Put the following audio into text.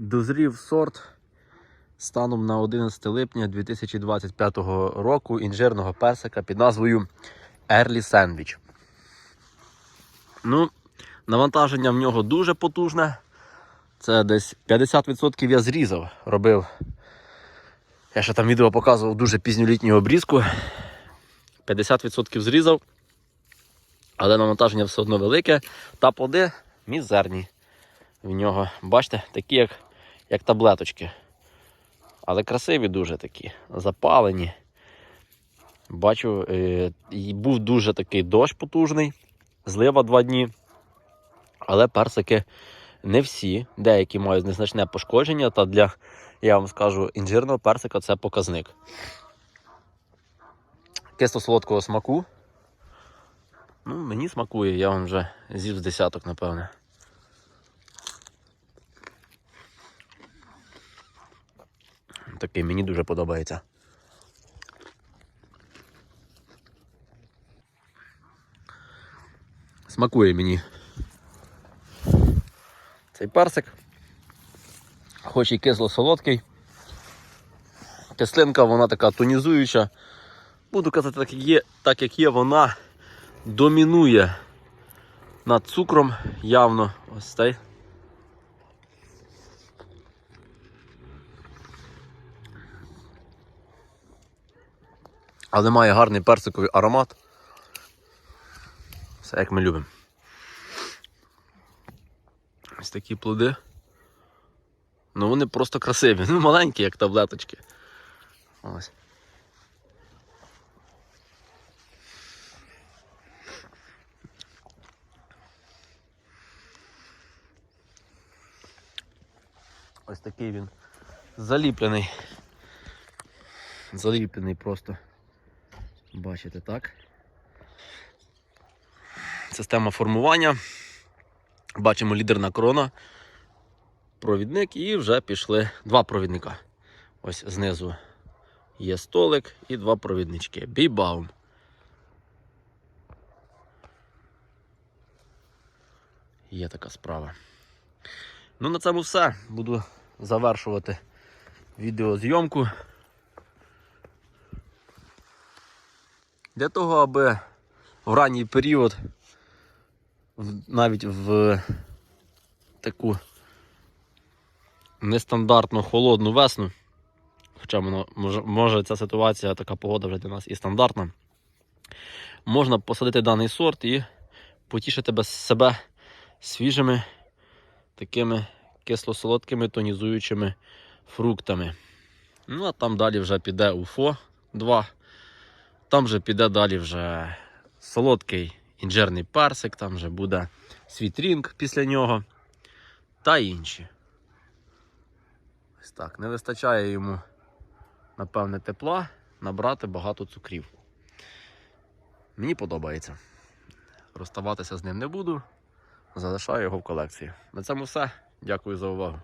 Дозрів сорт станом на 11 липня 2025 року інжирного персика під назвою Early Sandwich. Ну, навантаження в нього дуже потужне. Це десь 50% я зрізав. Робив. Я ще там відео показував дуже пізньолітню обрізку. 50% зрізав. Але навантаження все одно велике. Та плоди мізерні в нього. Бачите, такі, як, як таблеточки. Але красиві дуже такі, запалені. Бачу, е, був дуже такий дощ потужний, злива два дні. Але персики не всі, деякі мають незначне пошкодження, та для, я вам скажу, інжирного персика це показник. Кисло-солодкого смаку. Ну, мені смакує, я вам вже з'їв з десяток, напевне. Такий мені дуже подобається. Смакує мені цей персик. Хоч і кисло-солодкий. Кислинка, вона така тонізуюча. Буду казати, так є, так як є, вона домінує над цукром явно. Ось цей. Але має гарний персиковий аромат. Все як ми любимо. Ось такі плоди. Ну вони просто красиві. Ну, маленькі, як таблеточки. Ось. Ось такий він заліплений. Заліплений просто. Бачите, так? Система формування. Бачимо лідерна крона, провідник і вже пішли два провідника. Ось знизу є столик і два провіднички. Бібаум. Є така справа. Ну, на цьому все. Буду завершувати відеозйомку. Для того, аби в ранній період, навіть в таку нестандартну холодну весну, хоча може, ця ситуація, така погода вже для нас і стандартна, можна посадити даний сорт і потішити себе свіжими такими кисло-солодкими тонізуючими фруктами. Ну, а там далі вже піде УФО 2. Там вже піде далі вже солодкий інжирний персик, там вже буде світрінг після нього та інші. Ось так. Не вистачає йому, напевне, тепла набрати багато цукрів. Мені подобається. Розставатися з ним не буду. Залишаю його в колекції. На цьому все. Дякую за увагу.